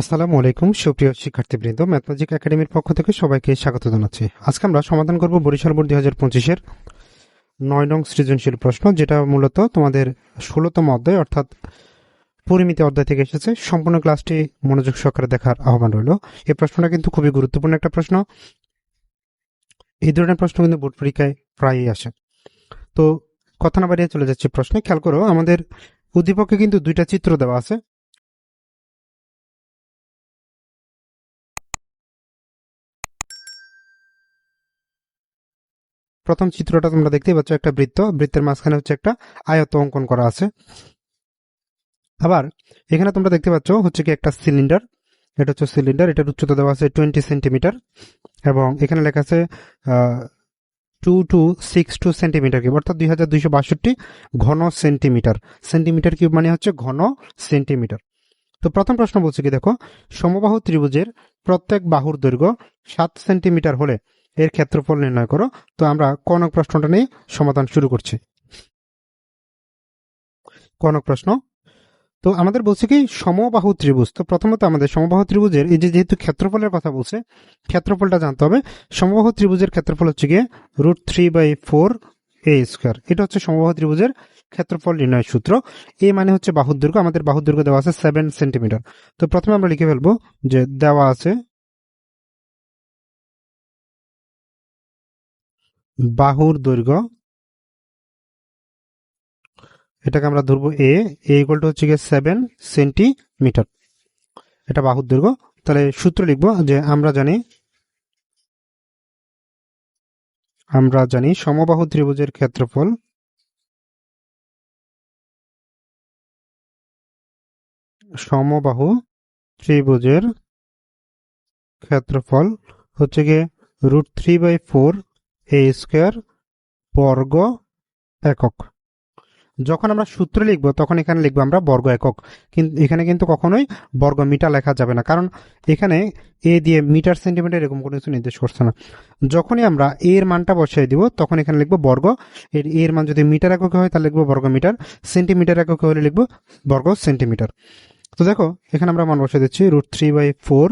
আসসালামু আলাইকুম, সুপ্রিয় শিক্ষার্থীবৃন্দ ম্যাথমেটিক একাডেমির পক্ষ থেকে সবাইকে স্বাগত জানাচ্ছি। আজকে আমরা সমাধান করব বরিশাল বোর্ড দুই হাজার পঁচিশের নয় নং সৃজনশীল প্রশ্ন, যেটা মূলত তোমাদের ষোলোতম অধ্যায়, অর্থাৎ পরিমিতি অধ্যায় থেকে এসেছে। সম্পূর্ণ ক্লাসটি মনোযোগ সহকারে দেখার আহ্বান রইল। এই প্রশ্নটা কিন্তু খুবই গুরুত্বপূর্ণ একটা প্রশ্ন। এই ধরনের প্রশ্ন কিন্তু বোর্ড পরীক্ষায় প্রায়ই আসে। তো কথা না বাড়িয়ে চলে যাচ্ছি প্রশ্নে। খেয়াল করো, আমাদের উদ্দীপকে কিন্তু দুইটা চিত্র দেওয়া আছে। প্রথম চিত্রটা তোমরা দেখতেই পাচ্ছ একটা বৃত্ত। বৃত্তের মাঝখানে হচ্ছে একটা আয়ত অঙ্কন করা আছে। আবার এখানে তোমরা দেখতে পাচ্ছ হচ্ছে কি একটা সিলিন্ডার। এটা হচ্ছে সিলিন্ডার, এটার উচ্চতা দেওয়া আছে টোয়েন্টি সেন্টিমিটার এবং এখানে লেখা আছে two two six two centimetre cube, অর্থাৎ দুই হাজার দুইশো বাষট্টি ঘন সেন্টিমিটার। সেন্টিমিটার কিউব মানে হচ্ছে ঘন সেন্টিমিটার। তো প্রথম প্রশ্ন বলছে কি দেখো, সমবাহু ত্রিভুজের প্রত্যেক বাহুর দৈর্ঘ্য সাত সেন্টিমিটার হলে এর ক্ষেত্রফল নির্ণয় করো। তো আমরা কনক প্রশ্নটা নিয়ে সমাধান শুরু করছি। কনক প্রশ্ন? তো আমাদের বলছে কি, সমবাহু ত্রিভুজ। তো প্রথমত আমাদের সমবাহু ত্রিভুজের, এই যে যেহেতু ক্ষেত্রফলের কথা বলছে, ক্ষেত্রফলটা জানতে হবে। সমবাহু ত্রিভুজের ক্ষেত্রফল হচ্ছে গিয়ে root three by four A square. এটা হচ্ছে সমবাহু ত্রিভুজের ক্ষেত্রফল নির্ণয় সূত্র। এ মানে হচ্ছে বাহুর দৈর্ঘ্য। আমাদের বাহুর দৈর্ঘ্য দেওয়া আছে সেভেন সেন্টিমিটার। তো প্রথমে আমরা লিখে ফেলব যে দেওয়া আছে বাহুর দৈর্ঘ্য। এটাকে আমরা ধরবো এ এ ইকুয়াল টু হচ্ছে গিয়ে সেভেন সেন্টিমিটার এটা বাহুর দৈর্ঘ্য। তাহলে সূত্র লিখব যে আমরা জানি আমরা জানি সমবাহু ত্রিভুজের ক্ষেত্রফল সমবাহু ত্রিভুজের ক্ষেত্রফল হচ্ছে গিয়ে root three by four A square বর্গ একক। যখন আমরা সূত্র লিখব, তখন এখানে লিখব আমরা বর্গ একক। কিন্তু এখানে কিন্তু কখনোই বর্গ মিটার লেখা যাবে না, কারণ এখানে এ দিয়ে মিটার সেন্টিমিটার এরকম কোনো কিছু নির্দেশ করছে না। যখনই আমরা এ এর মানটা বসিয়ে দিব, তখন এখানে লিখব বর্গ। এর এর মান যদি মিটার এককে হয়, তাহলে লিখব বর্গ মিটার। সেন্টিমিটার এককে হলে লিখব বর্গ সেন্টিমিটার। তো দেখো, এখানে আমরা মান বসিয়ে দিচ্ছি root three by four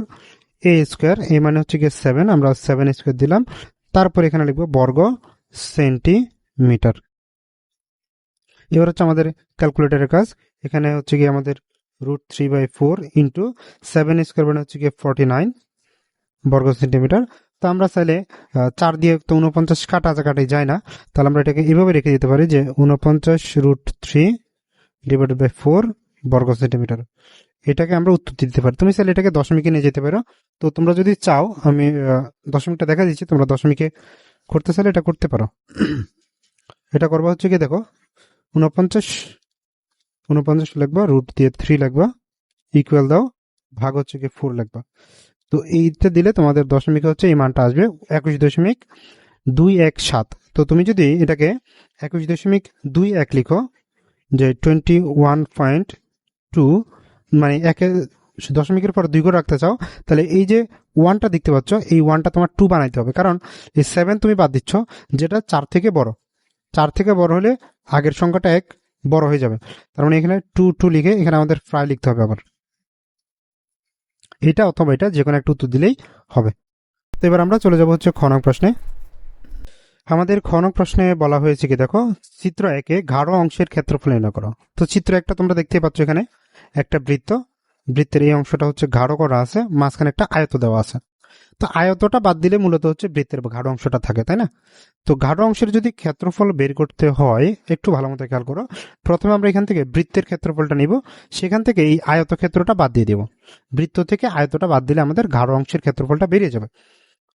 A square A মানে হচ্ছে গিয়ে সেভেন আমরা সেভেন স্কোয়ার দিলাম। তারপর এখানে লিখব বর্গ সেন্টিমিটার। এবার হচ্ছে আমাদের ক্যালকুলেটরের কাজ। এখানে হচ্ছে গিয়ে আমাদের root three by four into seven square মানে হচ্ছে গিয়ে ফর্টি নাইন বর্গ সেন্টিমিটার। তো আমরা চাইলে চার দিয়ে তো উনপঞ্চাশ কাটা কাটাই যায় না। তাহলে আমরা এটাকে এভাবে রেখে দিতে পারি যে উনপঞ্চাশ root three divided by four বর্গ সেন্টিমিটার। এটাকে আমরা উত্তর দিতে পারি। তুমি চাইলে এটাকে দশমিকে নিয়ে যেতে পারো। তো তোমরা যদি চাও, আমি দশমিকটা দেখা দিচ্ছি, তোমরা দশমিকে করতে চাইলে এটা করতে পারো। এটা করবা হচ্ছে কি দেখো উনপঞ্চাশ উনপঞ্চাশ লিখবা রুট দিয়ে থ্রি লিখবা ইকুয়াল দাও, ভাগ হচ্ছে কি ফোর লিখবা তো এইটা দিলে তোমাদের দশমিক হচ্ছে এই মানটা আসবে, একুশ দশমিক দুই এক সাত। তো তুমি যদি এটাকে একুশ দশমিক দুই এক লিখো, যে টোয়েন্টি ওয়ান পয়েন্ট টু মানে একে দশমিকের পর দুই করে রাখতে চাও, তাহলে এই যে ওয়ানটা দেখতে পাচ্ছ, এই ওয়ানটা তোমার টু বানাইতে হবে। কারণ এই সেভেন তুমি বাদ দিচ্ছ, যেটা চার থেকে বড়। চার থেকে বড় হলে আগের সংখ্যাটা এক বড় হয়ে যাবে। তার মানে এখানে টু টু লিখে এখানে আমাদের প্রায় লিখতে হবে আবার। এটা অথবা এটা যে কোনো একটা উত্তর দিলেই হবে। তো এবার আমরা চলে যাব হচ্ছে খনক প্রশ্নে। আমাদের খনক প্রশ্নে বলা হয়েছে কি, দেখো, চিত্র একে গাঢ় অংশের ক্ষেত্রফল নির্ণয় করো। তো চিত্র একটা তোমরা দেখতে পাচ্ছ এখানে। একটা বৃত্ত, বৃত্তের এই অংশটা হচ্ছে গাঢ় করা আছে, মাঝখানে একটা আয়ত দেওয়া আছে। তো আয়তটা বাদ দিলে মূলত হচ্ছে বৃত্তের গাঢ় অংশটা থাকে, তাই না? তো গাঢ় অংশের যদি ক্ষেত্রফল বের করতে হয়, একটু ভালো মতো খেয়াল করো, প্রথমে আমরা এখান থেকে বৃত্তের ক্ষেত্রফলটা নিব, সেখান থেকে এই আয়ত ক্ষেত্রটা বাদ দিয়ে দেব। বৃত্ত থেকে আয়তটা বাদ দিলে আমাদের গাঢ় অংশের ক্ষেত্রফলটা বেরিয়ে যাবে।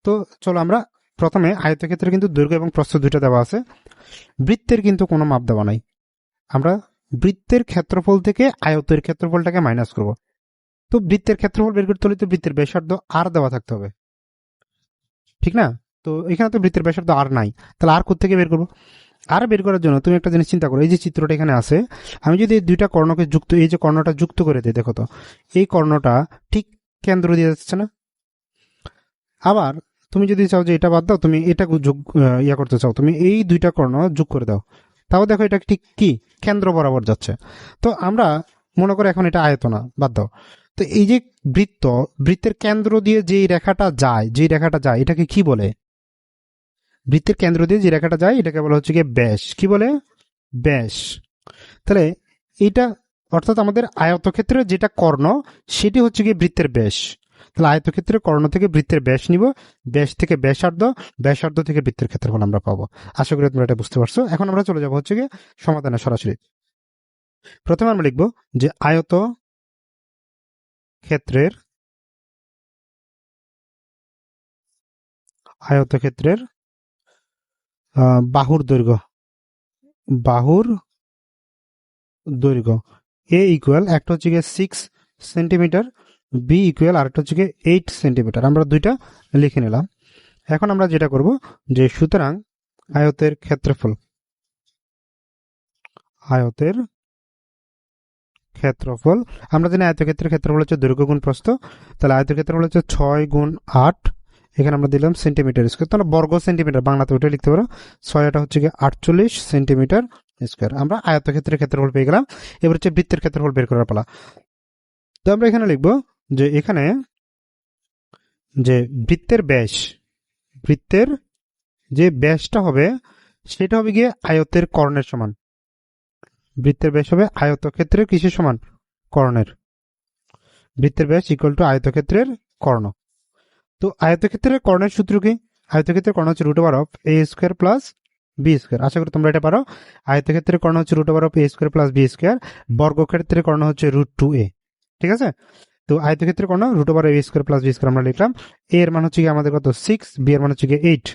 তো চলো আমরা প্রথমে আয়তক্ষেত্রে কিন্তু দৈর্ঘ্য এবং প্রস্থ দুইটা দেওয়া আছে, বৃত্তের কিন্তু কোনো মাপ দেওয়া নাই। আমরা বৃত্তের ক্ষেত্রফল থেকে আয়তের ক্ষেত্রফলটাকে মাইনাস করব। তো বৃত্তের ক্ষেত্রফল বের করতে হলে তো বৃত্তের ব্যাসার্ধ আর দেওয়া থাকতে হবে। ঠিক না? তো এখানে তো বৃত্তের ব্যাসার্ধ আর নাই। তাহলে আর থেকে বের করব? আর বের করার জন্য তুমি একটা জিনিস চিন্তা করো। এই যে চিত্রটা এখানে আছে, আমি যদি দুইটা কর্ণকে যুক্ত, এই যে কর্ণটা যুক্ত করে দিই, দেখো তো, এই কর্ণটা ঠিক কেন্দ্র দিয়ে যাচ্ছে না? আবার তুমি যদি চাও যে এটা বাদ দাও, তুমি এটা যোগ ইয়া করতে চাও, তুমি এই দুইটা কর্ণ যোগ করে দাও। তাও দেখো এটা ঠিক কি? কেন্দ্র বরাবর যাচ্ছে। তো আমরা মনে করো এখন এটা আয়তনা দাও তো এই যে বৃত্ত, বৃত্তের কেন্দ্র দিয়ে যে রেখাটা যায় যে রেখাটা যায়, এটাকে কি বলে? বৃত্তের কেন্দ্র দিয়ে যে রেখাটা যায়, এটাকে বলা হচ্ছে গিয়ে ব্যাস। কি বলে? ব্যাস। তাহলে এইটা অর্থাৎ আমাদের আয়তক্ষেত্রের যেটা কর্ণ, সেটি হচ্ছে গিয়ে বৃত্তের ব্যাস। তাহলে আয়তক্ষেত্রের কর্ণ থেকে বৃত্তের ব্যাস নিব। ব্যাস থেকে ব্যাসার্ধ ব্যাসার্ধ থেকে বৃত্তের ক্ষেত্রফল আমরা পাবো। আশা করি তোমরা এটা বুঝতে পারছ। এখন আমরা চলে যাব হচ্ছে গিয়ে সমাধানে সরাসরি। প্রথমে আমরা লিখব যে আয়ত ক্ষেত্রের আয়তক্ষেত্রের বাহুর দৈর্ঘ্য। বাহুর দৈর্ঘ্য। এ ইকুয়াল একটা হচ্ছে গিয়ে সিক্স সেন্টিমিটার বি ইকুয়াল আরেকটা হচ্ছে গিয়ে এইট সেন্টিমিটার আমরা দুইটা লিখে নিলাম। এখন আমরা যেটা করব যে সুতরাং আয়তের ক্ষেত্রফল আয়তের ক্ষেত্রফল, আমরা জানি আয়তক্ষেত্রের ক্ষেত্রফল হচ্ছে দৈর্ঘ্য গুণ প্রস্থ, তাহলে আয়তের ক্ষেত্রফল হচ্ছে ছয় গুণ আট। এখানে আমরা দিলাম সেন্টিমিটার স্কোয়ার তাহলে বর্গ সেন্টিমিটার বাংলাতে ওটা লিখতে পারো। ছয়টা হচ্ছে গিয়ে আটচল্লিশ সেন্টিমিটার স্কোয়ার আমরা আয়তক্ষেত্রের ক্ষেত্রফল পেয়ে গেলাম। এবার হচ্ছে বৃত্তের ক্ষেত্রফল বের করার পালা। তো আমরা এখানে লিখব যে এখানে যে বৃত্তের ব্যাস, বৃত্তের যে ব্যাসটা হবে, সেটা হবে গিয়ে আয়তের কর্ণের সমান। বৃত্তের ব্যাস হবে আয়তক্ষেত্রের কিসের সমান? কর্ণের। বৃত্তের ব্যাস ইকুয়াল টু আয়তক্ষেত্রের কর্ণ। তো আয়তক্ষেত্রের কর্ণের সূত্র কি? আয়তক্ষেত্রের কর্ণ হচ্ছে root over of A square plus B square আশা করি তোমরা এটা পারো। আয়তক্ষেত্রের কর্ণ হচ্ছে root over of A square plus B square বর্গক্ষেত্রের কর্ণ হচ্ছে রুট টু এ ঠিক আছে? তো আয়তক্ষেত্রের কর্ণ root over A square plus B square আমরা লিখলাম। এ এর মান হচ্ছে কি আমাদের কত? সিক্স বি এর মান হচ্ছে কি এইট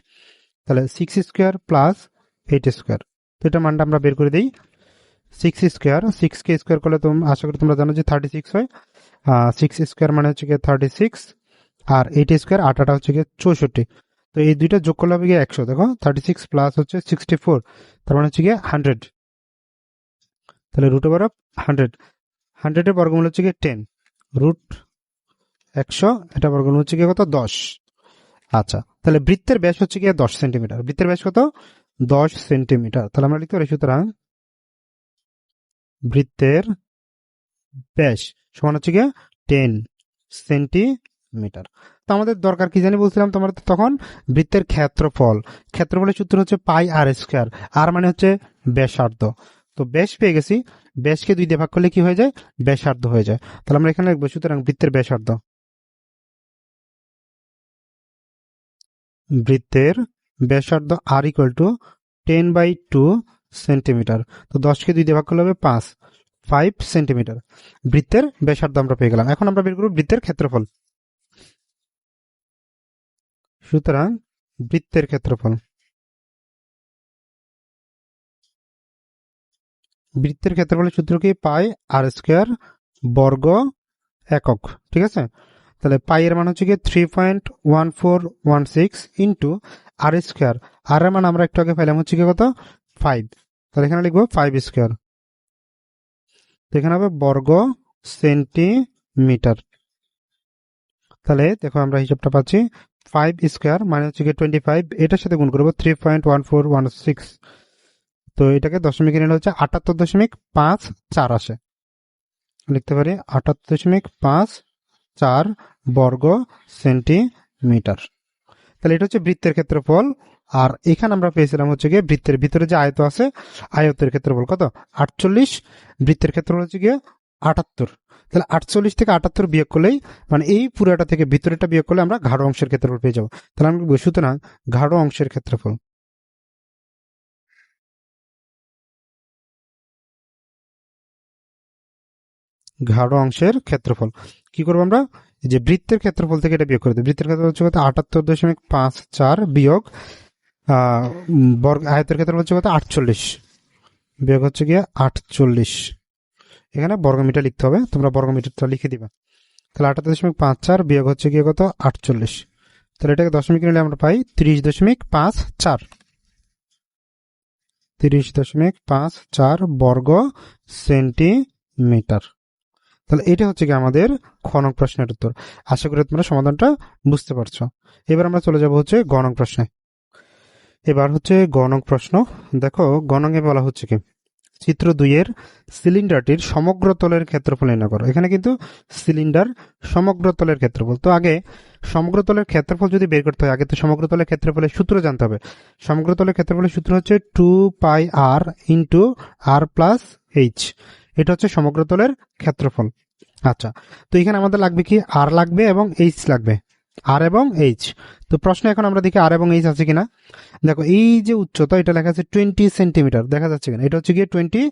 তাহলে six square plus eight square তো এটা মানটা আমরা বের করে দিই। সিক্স স্কোয়ার সিক্স কে স্কোয়ার করলে তোমরা আশা করি তোমরা জানো যে থার্টি সিক্স হয়। সিক্স স্কোয়ার মানে হচ্ছে গিয়ে থার্টি সিক্স আর এইট স্কোয়ার আটাটা হচ্ছে গিয়ে চৌষট্টি। তো এই দুইটা যোগ করলে হবে গিয়ে একশো। দেখো থার্টি সিক্স প্লাস হচ্ছে সিক্সটি ফোর তার মানে হচ্ছে গিয়ে হান্ড্রেড তাহলে রুট ওভার অফ হান্ড্রেড হান্ড্রেডের বর্গমূল হচ্ছে গিয়ে টেন রুট একশো, এটা বর্গমূল হচ্ছে গিয়ে কত? দশ। আচ্ছা তাহলে বৃত্তের ব্যাস হচ্ছে গিয়ে দশ সেন্টিমিটার। বৃত্তের ব্যাস কত? দশ সেন্টিমিটার। তাহলে আমরা লিখতে পারি সুতরাং বৃত্তের ব্যাস সমান হচ্ছে গিয়ে টেন সেন্টিমিটার। তো আমাদের দরকার কি জানি বলছিলাম তোমার তখন? বৃত্তের ক্ষেত্রফল। ক্ষেত্রফলের সূত্র হচ্ছে পাই আর স্কোয়ার। আর মানে হচ্ছে ব্যাসার্ধ। তো ব্যাস পেয়ে গেছি। ব্যাসকে দুই দিয়ে ভাগ করলে কি হয়ে যায়? ব্যাসার্ধ হয়ে যায়। তাহলে আমরা এখানে লিখব, সুতরাং বৃত্তের ব্যাসার্ধ। বৃত্তের ব্যাসার্ধ আর equal to ten by two centimetre তো দশকে দুই দিয়ে ভাগ করলে হবে পাঁচ ফাইভ সেন্টিমিটার বৃত্তের ব্যাসার্ধ আমরা পেয়ে গেলাম। এখন আমরা বের করব বৃত্তের ক্ষেত্রফল। সুতরাং বৃত্তের ক্ষেত্রফল। বৃত্তের ক্ষেত্রফলের সূত্র কি? পাই আর স্কোয়ার বর্গ একক। ঠিক আছে? তাহলে পাই এর মান হচ্ছে কি three point one four one six into R square R এর মান আমরা একটু আগে পাইলাম হচ্ছে কি কত? ফাইভ তাহলে এখানে লিখব ফাইভ স্কোয়ার এখানে হবে বর্গ সেন্টিমিটার। তাহলে দেখো আমরা হিসাবটা পাচ্ছি। ফাইভ স্কোয়ার মানে হচ্ছে কি টোয়েন্টি ফাইভ এটার সাথে গুণ করব three point one four one six তো এটাকে দশমিক নিলে হচ্ছে আটাত্তর দশমিক পাঁচ চার আসে। লিখতে পারি আটাত্তর দশমিক পাঁচ চার বর্গ সেন্টিমিটার। তাহলে এটা হচ্ছে বৃত্তের ক্ষেত্রফল। আর এখানে আমরা পেয়েছিলাম হচ্ছে গিয়ে বৃত্তের ভিতরে যে আয়ত আছে, আয়তের ক্ষেত্রফল কত? আটচল্লিশ। বৃত্তের ক্ষেত্রফল হচ্ছে গিয়ে আটাত্তর। তাহলে আটচল্লিশ থেকে আটাত্তর বিয়োগ করলেই মানে এই পুরাটা থেকে ভিতরেটা বিয়োগ করলে আমরা ঘাড়ো অংশের ক্ষেত্রফল পেয়ে যাব। তাহলে আমি সুতরাং ঘাড়ো অংশের ক্ষেত্রফল। ঘাড়ো অংশের ক্ষেত্রফল। কি করব আমরা? যে বৃত্তের ক্ষেত্রফল থেকে এটা বিয়োগ করে দেবো। বৃত্তের ক্ষেত্রফল হচ্ছে কত? আটাত্তর দশমিক পাঁচ চার বিয়োগ বর্গ, আয়তের ক্ষেত্রফল হচ্ছে কত? আটচল্লিশ। বিয়োগ হচ্ছে গিয়ে আটচল্লিশ। এখানে বর্গমিটার লিখতে হবে। তোমরা বর্গমিটারটা লিখে দিবা। তাহলে আটাত্তর দশমিক পাঁচ চার বিয়োগ হচ্ছে গিয়ে কত? আটচল্লিশ। তাহলে এটাকে দশমিক নিলে আমরা পাই তিরিশ দশমিক পাঁচ চার। তিরিশ দশমিক পাঁচ চার বর্গ সেন্টিমিটার। তাহলে এটা হচ্ছে কি আমাদের খনক প্রশ্নের উত্তর। আশা করি তোমরা সমাধানটা বুঝতে পারছ। এবার আমরা চলে যাব হচ্ছে গণক প্রশ্নে। এবার হচ্ছে গণক প্রশ্ন। দেখো গণকে বলা হচ্ছে কি? চিত্র দুইয়ের সিলিন্ডারটির সমগ্র তলের ক্ষেত্রফল নির্ণয় করো। এখানে কিন্তু সিলিন্ডার সমগ্র তলের ক্ষেত্রফল। তো আগে সমগ্র তলের ক্ষেত্রফল যদি বের করতে হয়, আগে তো সমগ্র তলের ক্ষেত্রফলের সূত্র জানতে হবে। সমগ্র তলের ক্ষেত্রফলের সূত্র হচ্ছে two pi R into R plus H. এটা হচ্ছে সমগ্র তলের ক্ষেত্রফল। আচ্ছা তো এখানে আমাদের লাগবে কি? আর লাগবে এবং এইচ লাগবে। আর এবং এইচ তো প্রশ্ন এখন আমরা দেখি আর এবং এইচ আছে কিনা? দেখো, এই যে উচ্চতা, এটা লেখা আছে টোয়েন্টি সেন্টিমিটার দেখা যাচ্ছে কিনা? এটা হচ্ছে গিয়ে টোয়েন্টি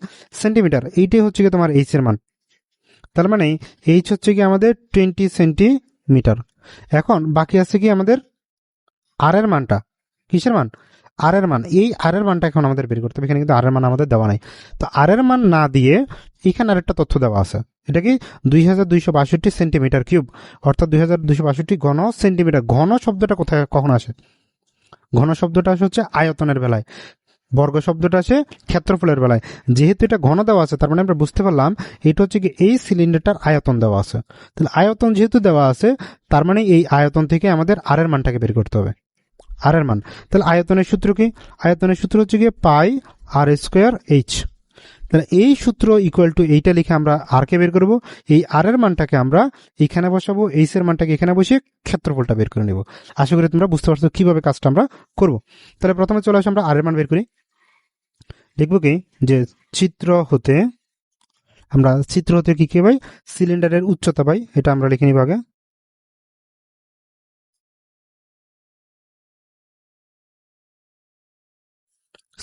সেন্টিমিটার এইটাই হচ্ছে গিয়ে তোমার এইচ এর মান। তার মানে এইচ হচ্ছে কি আমাদের টোয়েন্টি সেন্টিমিটার এখন বাকি আছে কি আমাদের আর এর মানটা? কিসের মান? আর এর মান, এই আর এর মানটা এখন আমাদের বের করতে হবে, এখানে কিন্তু আর এর মান আমাদের দেওয়া নাই। তো আর এর মান না দিয়ে এখানে আরেকটা তথ্য দেওয়া আছে। এটা কি? দুই হাজার দুইশো বাষট্টি সেন্টিমিটার কিউব, অর্থাৎ দুই হাজার বাষট্টি ঘন সেন্টিমিটার, ঘন শব্দটা কোথায়, কখন আসে? ঘন শব্দটা আসে হচ্ছে আয়তনের বেলায়। বর্গ শব্দটা আসে ক্ষেত্রফলের বেলায়। যেহেতু এটা ঘন দেওয়া আছে, তার মানে আমরা বুঝতে পারলাম, এটা হচ্ছে কি এই সিলিন্ডারটার আয়তন দেওয়া আছে। তাহলে আয়তন যেহেতু দেওয়া আছে, তার মানে এই আয়তন থেকে আমাদের আর এর মানটাকে বের করতে হবে। আর এর মান। তাহলে আয়তনের সূত্র কি? আয়তনের সূত্র হচ্ছে গিয়ে পাই আর স্কোয়ার এইচ। তাহলে এই সূত্র ইকুয়াল টু এইটা লিখে আমরা আর কে বের করব। এই আর এর মানটাকে আমরা এখানে বসাবো এইচ এর মানটাকে এখানে বসিয়ে ক্ষেত্রফলটা বের করে নেব। আশা করি তোমরা বুঝতে পারছ কীভাবে কাজটা আমরা করব। তাহলে প্রথমে চলে আসে আমরা আর এর মান বের করি। দেখব কি? যে চিত্র হতে, আমরা চিত্র হতে কি কি পাই? সিলিন্ডারের উচ্চতা পাই, এটা আমরা লিখে নিব আগে।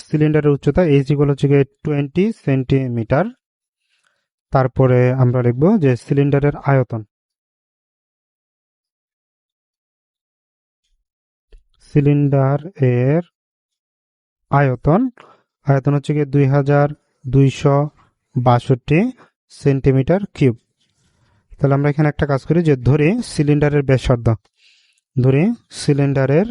সিলিন্ডারের উচ্চতা এইচ ইকুয়াল হচ্ছে গিয়ে টোয়েন্টি সেন্টিমিটার তারপরে আমরা লিখব যে সিলিন্ডারের আয়তন। সিলিন্ডার এর আয়তন আয়তন হচ্ছে গিয়ে দুই হাজার দুইশো বাষট্টি সেন্টিমিটার কিউব তাহলে আমরা এখানে একটা কাজ করি যে ধরে সিলিন্ডারের ব্যাসার্ধ। ধরে সিলিন্ডারের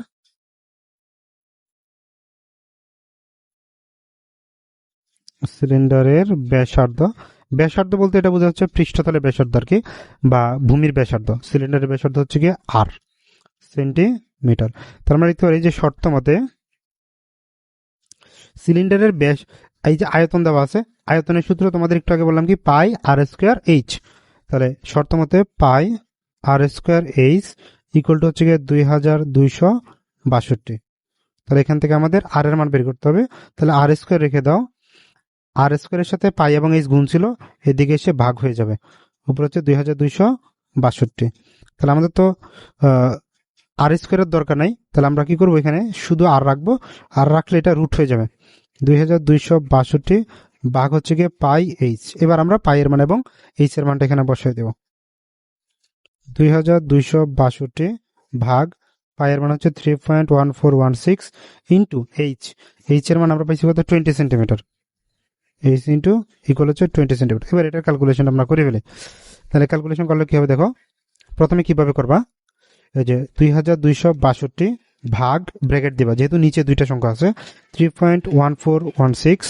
সিলিন্ডারের ব্যাসার্ধ। ব্যাসার্ধ বলতে এটা বোঝা যাচ্ছে পৃষ্ঠতলের ব্যাসার্ধ আর কি, বা ভূমির ব্যাসার্ধ। সিলিন্ডারের ব্যাসার্ধ হচ্ছে গিয়ে আর সেন্টিমিটার। তার মানে লিখতে পারি যে শর্ত মতে সিলিন্ডারের ব্যাস, এই যে আয়তন দেওয়া আছে, আয়তনের সূত্র তোমাদের একটু আগে বললাম কি, পাই আর স্কোয়ার এইচ তাহলে শর্ত মতে pi R square H equal to হচ্ছে গিয়ে দুই হাজার দুইশো বাষট্টি। তাহলে এখান থেকে আমাদের আর এর মান বের করতে হবে। তাহলে আর স্কোয়ার রেখে দাও আর স্কোয়ারের সাথে পাই এবং এইচ গুণ ছিল, এদিকে এসে ভাগ হয়ে যাবে। উপর হচ্ছে দুই হাজার দুইশো বাষট্টি। তাহলে আমাদের তো আর স্কোয়ারের দরকার নাই। তাহলে আমরা কি করব এখানে? শুধু আর রাখব। আর রাখলে এটা রুট হয়ে যাবে। দুই হাজার দুইশো বাষট্টি ভাগ হচ্ছে গিয়ে পাই এইচ। এবার আমরা পাই এর মান এবং এইচ এর মানটা এখানে বসিয়ে দেব। দুই হাজার দুইশো বাষট্টি ভাগ পায়ের মান হচ্ছে three point one four one six into H H এর মান আমরা পাইছি কত? Twenty centimetre H into equal হচ্ছে টোয়েন্টি সেন্টিমিটার এবার এটার ক্যালকুলেশন আমরা করে ফেলি। তাহলে ক্যালকুলেশন করলে কি হবে দেখো? প্রথমে কীভাবে করবা? এই যে দুই হাজার দুইশো বাষট্টি ভাগ ব্র্যাকেট দিবা। যেহেতু নিচে দুইটা সংখ্যা আছে three point one four one six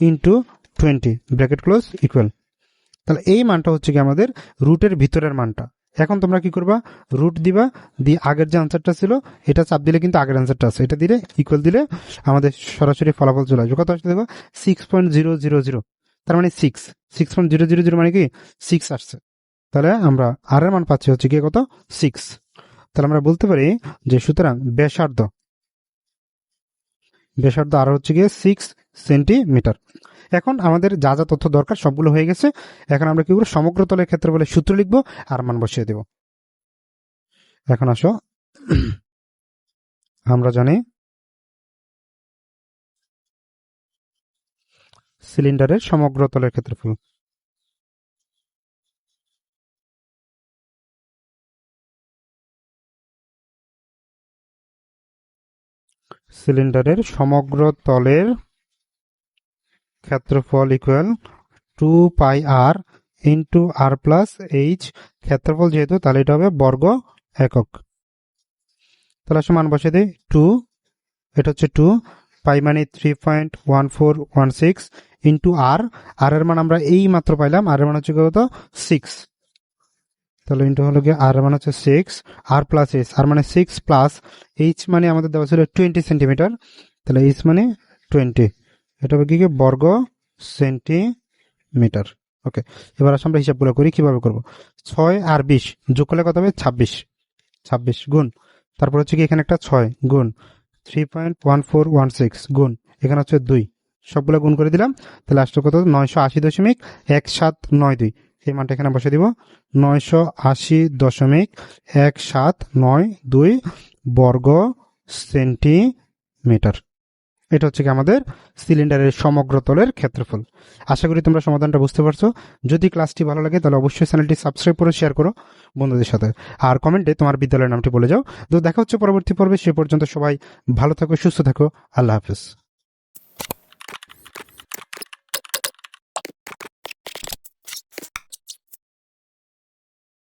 into twenty bracket close equal তাহলে এই মানটা হচ্ছে কি আমাদের রুটের ভিতরের মানটা। এখন তোমরা কি করবা? রুট দিবা, দিয়ে আগের যে আনসারটা ছিল, এটা চাপ দিলে কিন্তু আগের আনসারটা আছে। এটা দিলে ইকুয়াল দিলে আমাদের সরাসরি ফলাফল চলে আসবে। কত আসছে দেখো? Six point zero zero zero তার মানে six six point zero zero zero মানে কি? সিক্স আসছে। তাহলে আমরা আর এর মান পাচ্ছি হচ্ছে কি কত? সিক্স তাহলে আমরা বলতে পারি যে সুতরাং ব্যাসার্ধ ব্যাসার্ধ আর হচ্ছে গিয়ে সিক্স সেন্টিমিটার এখন আমাদের যা যা তথ্য দরকার সবগুলো হয়ে গেছে। এখন আমরা কি করব? সমগ্র তলের ক্ষেত্রে বলে সূত্র লিখব আর মান বসিয়ে দেব। এখন আসো। আমরা জানি সিলিন্ডারের সমগ্র তলের ক্ষেত্রফল। সিলিন্ডারের সমগ্র তলের ক্ষেত্রফল equal to pi R into R plus H ক্ষেত্রফল যেহেতু, তাহলে এটা হবে বর্গ একক। তাহলে সমান বসে দিই টু এটা হচ্ছে টু পাই মানে three point one four one six into R R এর মান আমরা এই মাত্র পাইলাম আর এর মান হচ্ছে কত? সিক্স তাহলে ইন্টু হলো গিয়ে আর মানে হচ্ছে six R plus H R মানে সিক্স প্লাস এইচ মানে আমাদের দেওয়া ছিল টোয়েন্টি সেন্টিমিটার তাহলে এইচ মানে টোয়েন্টি এটা হবে কি বর্গ সেন্টিমিটার। ওকে এবার আসলে আমরা হিসাবগুলো করি, কীভাবে করব? ছয় আর বিশ, যোগ করলে কত হবে? ছাব্বিশ। ছাব্বিশ গুণ। তারপর হচ্ছে কি, এখানে একটা ছয়, গুণ। Three point one four one six গুণ। এখানে হচ্ছে দুই। সবগুলো গুণ করে দিলাম, তাহলে আসলে কত? নয়শো আশি দশমিক এক সাত নয় দুই। এই মানটা এখানে বসে দিব। নয়শো আশি দশমিক এক সাত নয় দুই বর্গ সেন্টিমিটার। এটা হচ্ছে কি আমাদের সিলিন্ডারের সমগ্র তলের ক্ষেত্রফল। আশা করি তোমরা সমাধানটা বুঝতে পারছ। যদি ক্লাসটি ভালো লাগে, তাহলে অবশ্যই চ্যানেলটি সাবস্ক্রাইব করে শেয়ার করো বন্ধুদের সাথে। আর কমেন্টে তোমার বিদ্যালয়ের নামটি বলে যাও। তো দেখা হচ্ছে পরবর্তী পর্বে, সে পর্যন্ত সবাই ভালো থাকো, সুস্থ থাকো। আল্লাহ হাফেজ।